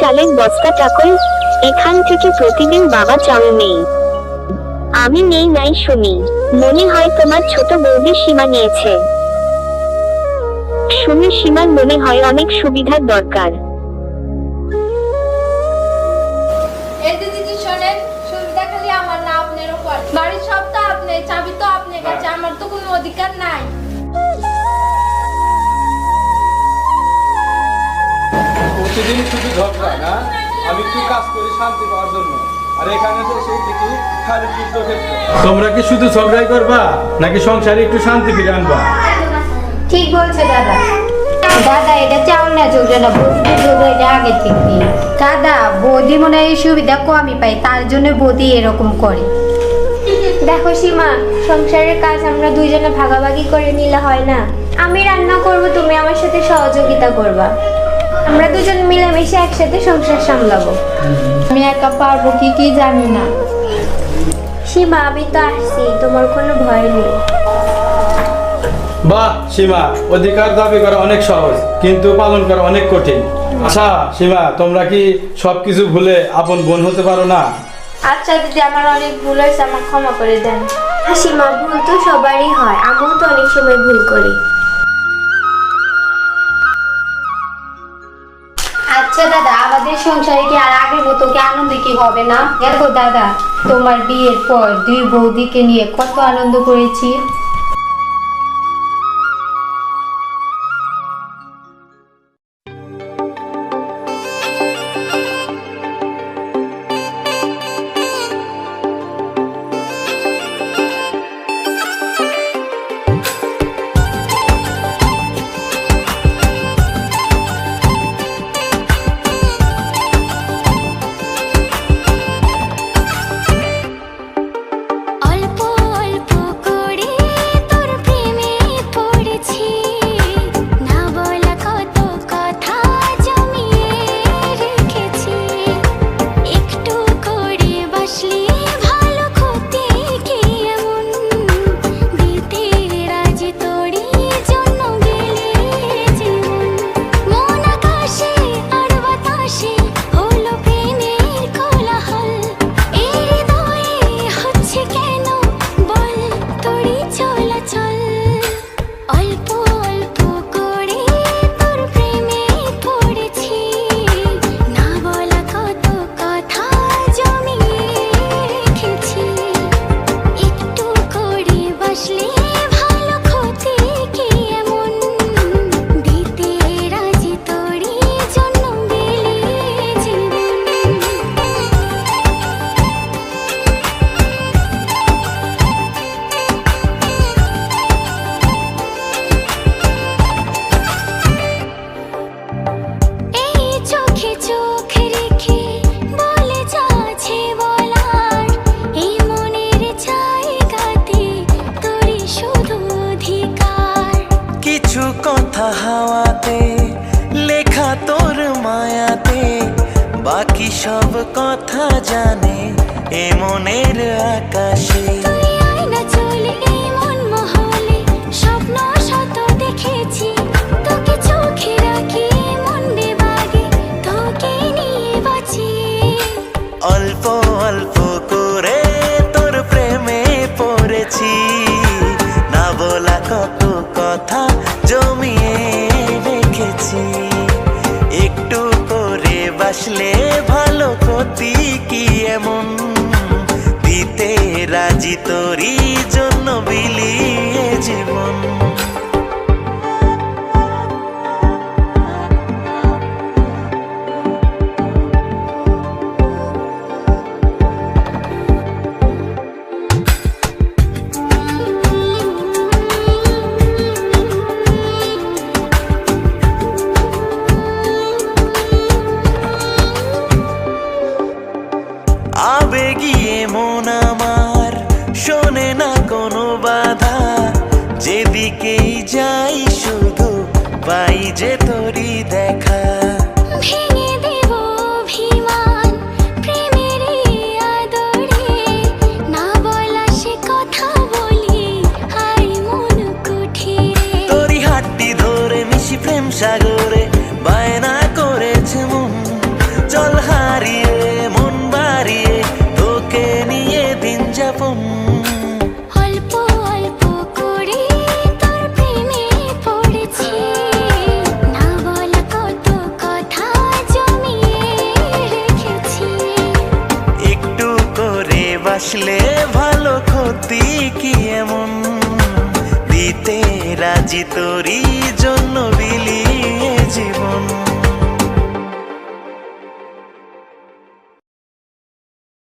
চালের বস্তা টাকল, এখান থেকে প্রতিদিন বাবা চাল নেই। আমি নেই নাই শুনি, মনে হয় তোমার ছোট বৌদি সীমা নিয়েছে। শুনে সীমার মনে হয় অনেক সুবিধার দরকার। বাড়ির সব তো আপনি, চাবি তো আপনার কাছে আমার তো কোনো অধিকার নাই। প্রতিদিন শুধু ঝগড়া না, আমি একটু কাজ করি শান্তি পাওয়ার জন্য। আর এখানে তো সেই দেখি খালি যুদ্ধক্ষেত্র তোমরা কি শুধু ঝগড়াই করবা, নাকি সংসারে একটু শান্তি ফিরে আনবা? ঠিক বলছে দাদা। দাদা, এটা চাউল না চলবে না বৌদি চলবে এটা আগে থেকে দাদা, বৌদি মনে হয় সুবিধা কমই পাই তার জন্য বৌদি এরকম করে। দেখো সীমা, সংসারের কাজ আমরা দুইজনে ভাগাভাগি করে নিলে হয় না। আমি রান্না করব, তুমি আমার সাথে সহযোগিতা করবা। আমরা দুজন মিলেমিশে একসাথে সংসার সামলাবো। আমি একা পারব কি কি জানি না। সীমা আমি তো আসছি তোমার কোনো ভয় নেই। বাহ সীমা অধিকার দাবি করা অনেক সহজ কিন্তু পালন করা অনেক কঠিন। আচ্ছা সীমা তোমরা কি সবকিছু ভুলে আপন বোন হতে পারো না? আচ্ছা দিদি আমার অনেক ভুল হয়েছে আমার ক্ষমা করে দেন। হ্যাঁ সীমা ভুল তো সবারই হয় আমিও তো অনেক সময় ভুল করি। সংসারে কি আর আগের মতো কি আনন্দ কি হবে না? দেখো দাদা, তোমার বিয়ের পর দুই বৌদিকে নিয়ে কত আনন্দ করেছি। কথা হাওয়াতে লেখা তোর মায়াতে বাকি সব কথা জানে এ মনের আকাশে। অল্প অল্প করে তোর প্রেমে পড়েছি না বলা কত কথা বাসলে ভালো ক্ষতি কি এমন? দিতে রাজি তোরই জন্য বিলিয়ে জীবন। যেদিকেই যাই শুধু পাই যে তোরই দেখা। এমন। দিতে রাজি তোরই জন্য বিলিয়ে জীবন।